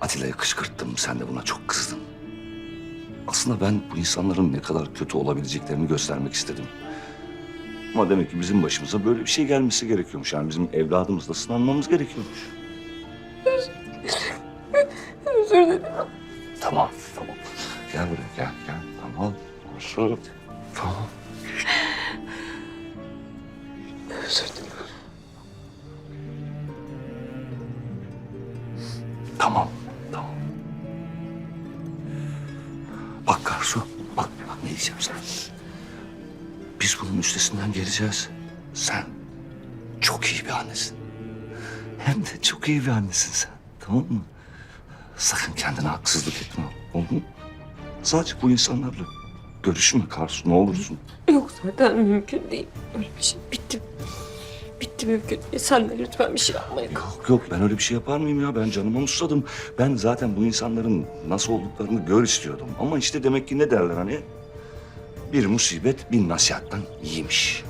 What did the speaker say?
Atilla'yı kışkırttım. Sen de buna çok kızdın. Aslında ben bu insanların ne kadar kötü olabileceklerini göstermek istedim. Ama demek ki bizim başımıza böyle bir şey gelmesi gerekiyormuş. Yani bizim evladımızla sınanmamız gerekiyormuş. Özür dilerim. Tamam, tamam. Gel buraya, gel, gel. Tamam, Arzu. Tamam. Özür dilerim. Tamam. Bak Karsu, bak, bak ne diyeceğim sana. Biz bunun üstesinden geleceğiz. Sen çok iyi bir annesin. Hem de çok iyi bir annesin sen, tamam mı? Sakın kendine haksızlık etme, oldu mu? Sadece bu insanlarla görüşme Karsu, ne olursun. Yok zaten mümkün değil. Öyle bir şey bitti. Bitti mümkün değil. Sen de lütfen bir şey yapmayın. Yok yok ben öyle bir şey yapar mıyım ya? Ben canıma musladım. Ben zaten bu insanların nasıl olduklarını gör istiyordum. Ama işte demek ki ne derler hani? Bir musibet bin nasihattan iyiymiş.